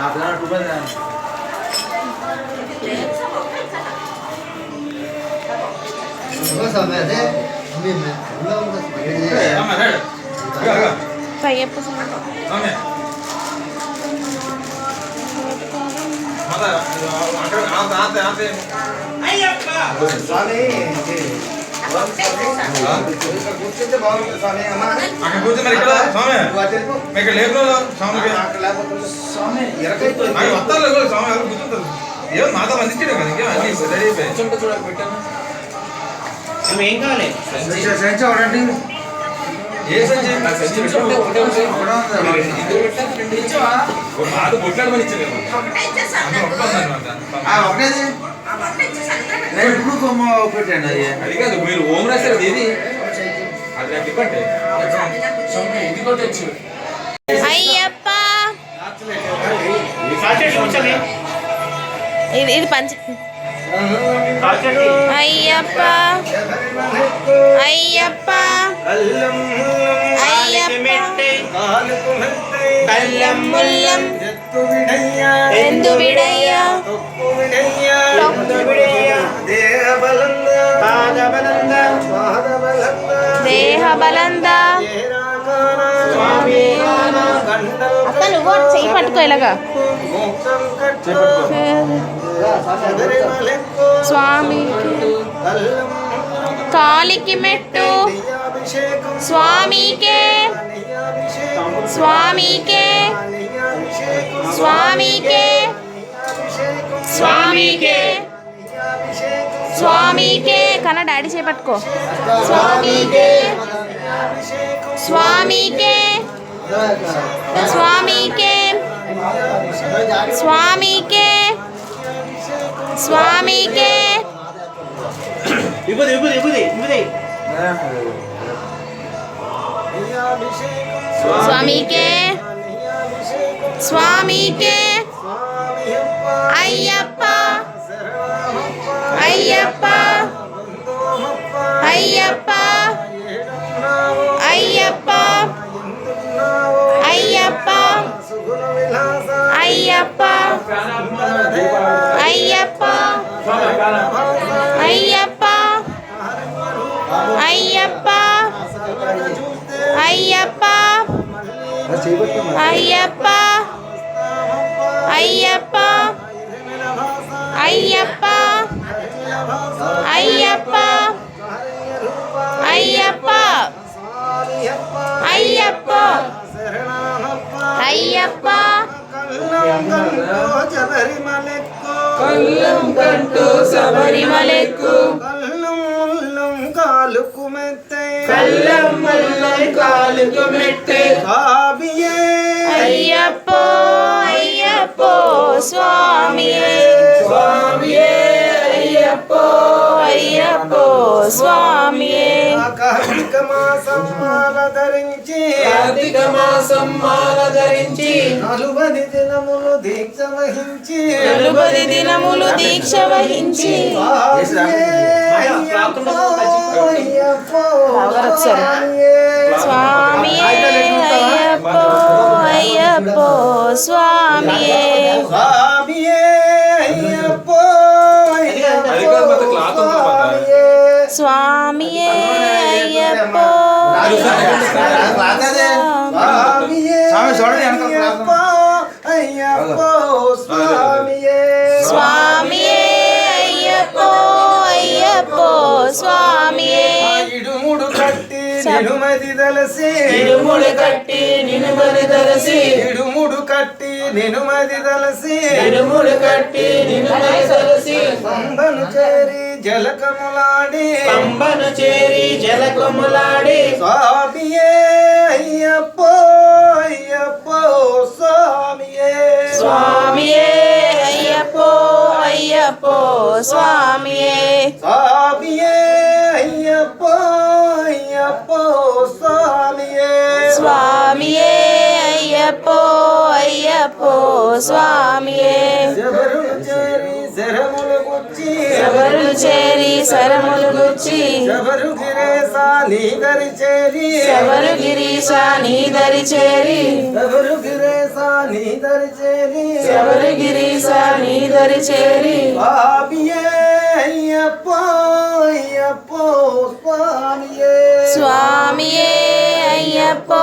아, 그날 두 번은. 그래서 왜 돼? 우리 올라온 거 그래, 그래. 한번 해. 그래, 그래. 되게 예쁘신 거. 다음에. 맞아요. 아, 그럼 나한테, 나한테. 아이, 아빠! 싸네. 이게. అక్కడ లేకపోతే స్వామి. ఎరకైపోయింది. అవి వస్తారు కూడా స్వామి ఎవరు కూర్చుంటారు. ఏమో మాతో అందించాడు కదా ఇంకేం అన్ని రెడీ అయిపోయాయి. సంచి- సంచి ఒకటి. ఏ సంచి ఒకటే ఎప్పుడు కొమ్మ ఒకటి అండి అది. అది కాదు మీరు ఓం రాశారు అది ఇది అయ్యప్ప! ఇది పంచ అయ్యప్ప! అయ్యప్ప! ఎందు విడయ్యా? తొక్కు దేహ బలంద అక్క నువ్వు చెయ్యి పట్టుకో ఇలాగా స్వామి కాలికి మెట్టు స్వామికే స్వామికే స్వామికే స్వామికే స్వామికే కన్నా డాడీ చేపట్టుకో. స్వామికే. స్వామికే. స్వామికే. స్వామికే. స్వామికే. స్వామికే. స్వామికే. అయ్యప్ప. ಅಯ್ಯಪ್ಪ ಅಯ್ಯಪ್ಪ ಅಯ್ಯಪ್ಪ ಅಯ್ಯಪ್ಪ ಅಯ್ಯಪ್ಪ ಅಯ್ಯಪ್ಪ ಅಯ್ಯಪ್ಪ ಅಯ್ಯಪ್ಪ ಅಯ್ಯಪ್ಪ ಅಯ್ಯಪ್ಪ ಅಯ್ಯಪ್ಪ அடிமலைக்கும் கல்லும் முள்ளும் காலுக்கும் எத்தை கல்லும் முள்ளும் காலுக்கும் எத்தை காவியே ஐயப்போ ஐயப்போ சுவாமியே. சுவாமியே. స్వామియే. కార్తీక మాసం మాల ధరించి కార్తీక మాసం మాల ధరించి నలుబది దినములు దీక్ష వహించి నలుబది దినములు దీక్ష వహించి. స్వామియే అయ్యప్ప అయ్యప్ప స్వామియే. சுவாமியே ஐயப்போ. ஐயப்போ. சுவாமியே சுவாமியே ஐயப்போ. ஐயப்போ சுவாமியே. இடுமுடு கட்டி நினுமதி தலசி. இடுமுடு கட்டி நினுமதி தலசி. కట్టి నినుమని దరసి ఇడుముడు కట్టి నేను మది తలసి ఇరుములు కట్టి నిన్ను తలసి పంబను చేరి జలకములాడి పంబను చేరి జలకొమ్ములాడి స్వామియే అయ్యప్పో అయ్యప్పో స్వామియే స్వామియే అయ్యప్పో అయ్యప్పో స్వామియే స్వామియే అయ్యప్పో అయ్యప్పో స్వామియే స్వామియే అయ్యప్పో అయ్యప్పో స్వామియే. శబరులు చేరి శరములు గుచ్చి. శబరు గిరేస నీదరి చేరి ఎవరు గిరీశ నీదరి చేరి శబరు గిరేస నీదరి చేరి ఎవరు గిరీశ నీదరి చేరి స్వామియే అయ్యప్పో అయ్యప్పో స్వామియే. స్వామియే అయ్యప్పో.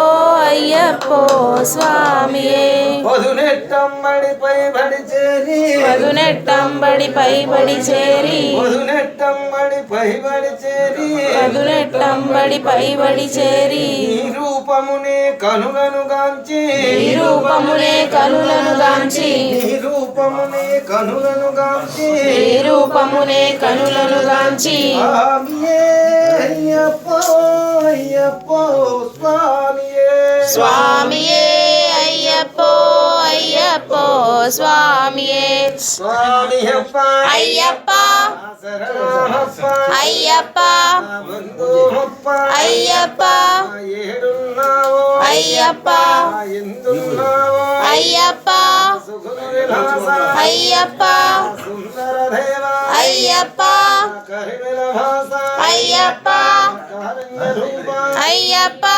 అయ్యప్పో స్వామియే. పొదునెట్టమ్మడిపై బడి చేరి పదునెట్టంబడి పైబడి చేరి పొదునెట్టమ్మడిపై బడి చేరి పదునెట్టంబడి పైబడి చేరి రూపమునే కనులను గాంచి రూపమునే కనులను గాంచి రూపమునే కనులను గాంచి రూపమునే కనులను గాంచి అయ్యప్పో అయ్యప్పో స్వామియే சுவாமியே ஐயப்போ ஐயப்போ சுவாமியே சுவாமியப்பா ஐயப்பா ஐயப்பா ஐயப்பா ஐயப்பா ஐயப்பா ஐயப்பா ஐயப்பா ஐயப்பா ஐயப்பா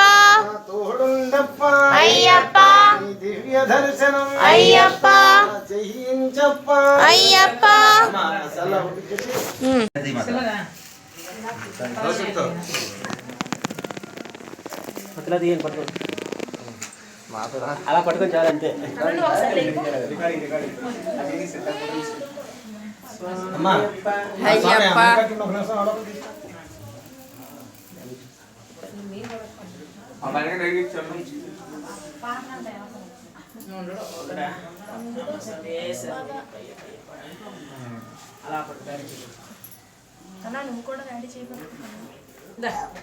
దర్శనం అయ్యప్ప చేయించప్ప అయ్యప్ప అలా పట్టుకొని చాలా అంతే అమ్మా అయ్యప్ప అలా పట్టుకోండి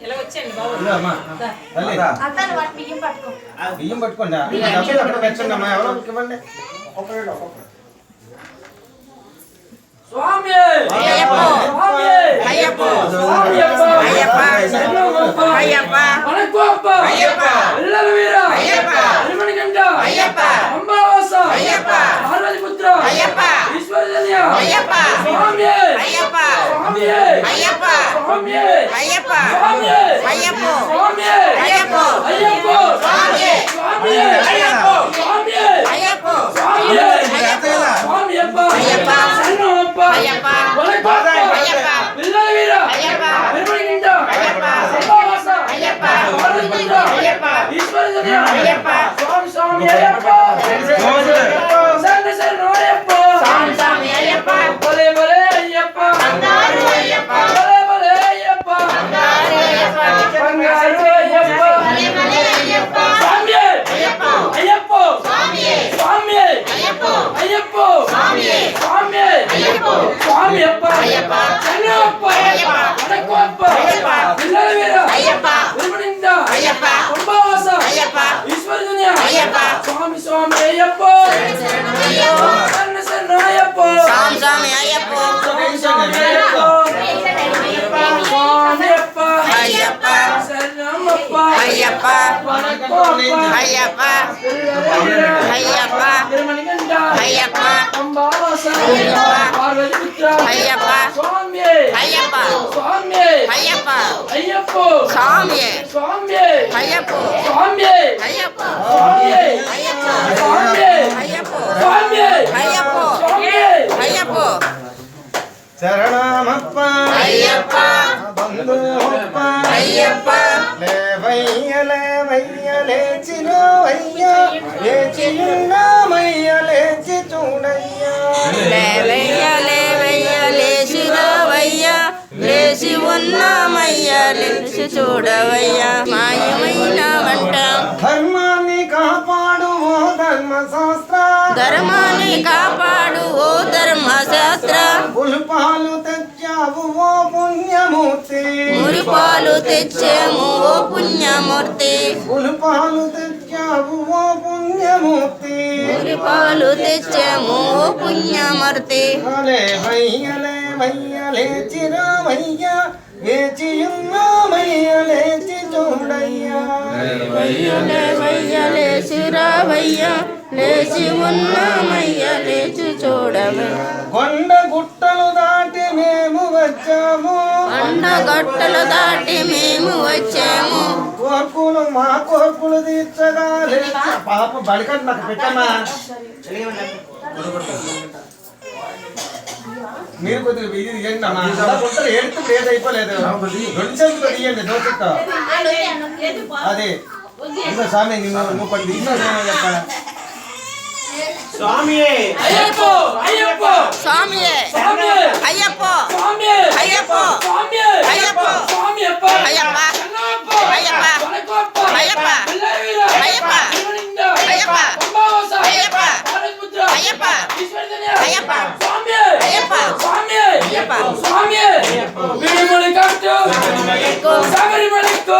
ఇలా వచ్చేయండి బాబు అతను వాటి బియ్యం పట్టుకో బియ్యం పట్టుకోండి పెట్టండి అమ్మా ఎవరో ఇవ్వండి స్వామి అయ్యప్ప స్వామి అయ్యప్ప అయ్యప్ప అయ్యప్ప అయ్యప్ప అయ్యప్ప అయ్యప్ప హనుమనికంఠ అయ్యప్ప ஐயப்பா. பார்வதி புத்திரா ஐயப்பா. ஈஸ்வரதன்யா. ஐயப்பா. சுவாமியே. ஐயப்பா. சுவாமியே. ஐயப்பா. சுவாமியே. ஐயப்பா. சுவாமியே. ஐயப்போ. சுவாமியே. ஐயப்போ. ஐயப்போ. சுவாமியே. சுவாமியே. ஐயப்போ. சுவாமியே. ஐயப்போ. சுவாமியே. ஐயப்பா. சுவாமியப்பா. ஐயப்பா. சரணமப்பா. ஐயப்பா. வலைப்பா ஐயப்பா. வில்லாய் வீரா ஐயப்பா. பெருமணிகிண்டா. ஐயப்பா. சம்பாவாசா. ஐயப்பா. பார்வதி புத்திரா ஐயப்பா. ஈஸ்வரதன்யா. ஐயப்பா. சுவாமி சுவாமி ஐயப்பா. ஐயப்பா. ஐயப்பா. ஐயப்பா. ஐயப்பா. ஐயப்பா. ஐயப்பா ஐயப்பா ஐயப்போ சாமி சாமி ஐயப்போ சாமி ஐயப்போ சாமி ஐயப்போ ஐயப்போ శరణమప్ప అయ్యప్ప బంధువప్ప అయ్యప్ప లేవయ్య లేవయ్య లేచినవయ్య లేచియున్నామయ్య లేచి చూడయ్యా లేవయ్య లేవయ్య లేచి రావయ్య లేచి ఉన్నామయ్య లేచి చూడవయ్య మాయమైన వంట ధర్మాన్ని కాపాడు ఓ ధర్మశాస్త్ర ధర్మాన్ని కాపాడు ఓ ధర్మశాస్త్ర పులుపాలు పుణ్యమూర్తి మురిపాలు తెచ్చాము ఓ పుణ్యమూర్తి పులుపాలు తెచ్చావు ఓ పుణ్యమూర్తి మురిపాలు తెచ్చాము ఓ పుణ్యమూర్తి లేవయ్య లేవయ్య లేచి రామయ్య లేచియున్నామయ్య లేచి చూడయ్యా లేవయ్య లేవయ్య లేచి రావయ్య లేచి ఉన్నామయ్య లేచి చూడవయ్య కొండ గుట్టలు దాటి మేము వచ్చాము. కొండగట్టలు దాటి మేము వచ్చాము. కోర్కులు మా కోర్కులు తీర్చగా పాప బడికట్టు నాకు పెట్టమ్మా. మీరు కొద్దిగా ఇది తీయండి అమ్మా. గుట్టలు ఏడుతూ లేదు అయిపోలేదు. రెండు చేతులు తీయండి దోచుతో అదే. ఇంకా స్వామి నిన్ను నువ్వు కొన్ని తీసినా చెప్పాలా? சுவாமியே ஐயப்போ ஐயப்போ. சுவாமியே ஐயப்போ. சுவாமியே ஐயப்போ. சுவாமியே ஐயப்போ. சுவாமியப்பா ஐயப்பா. ஐயப்பா. ஐயப்பா. ஐயப்பா. ஐயப்பா. ஐயப்பா. ஐயப்பா. ஐயப்பா. சுவாமியே ஐயப்பா. சுவாமியே ஐயப்பா. சுவாமியே வீடு மலை காட்டு சபரிமலைக்கு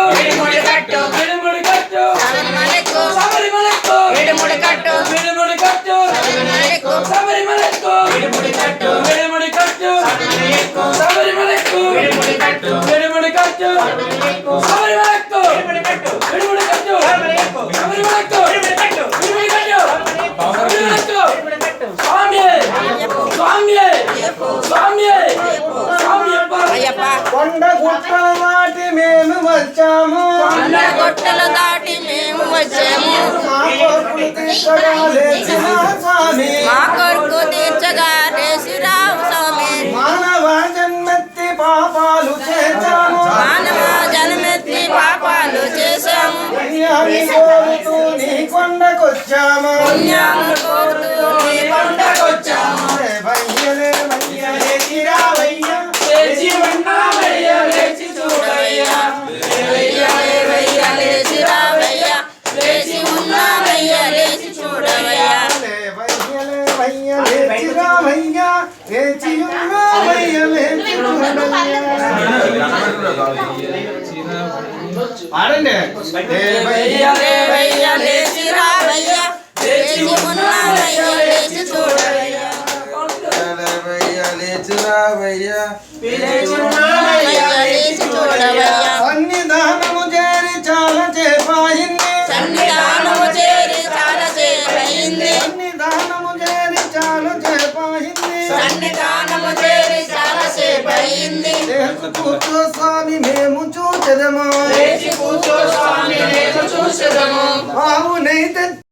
కొండ గుట్టలు దాటి మేము వచ్చాము. కొండగొట్టలు దాటి మేము వచ్చాము. మా కోర్కులు తీర్చగా లేచిన స్వామి. మా కొరకు తీర్చగా స్వామి. మానవ జన్మెత్తి పాపాలు చేశాము. మానవ జన్మెత్తి పాపాలు చేశాము. పుణ్యాన్ని కోరుతూ నీ కొండకొచ్చాము. పుణ్యాలు కోరుతూ నీ కొండకొచ్చాము. సన్నిధానము చేరి చాలా చేపాయింది. సన్నిధానము చేరి చాలా సేపయింది సన్నిధానము చేరి చాలా చేపాయింది. సన్నిధానము చేరి చాలా సేపయింది లేచి కూర్చో స్వామి మేము చూచెదము. లేచి కూర్చో స్వామి నేను చూసెదము ఆవునైతే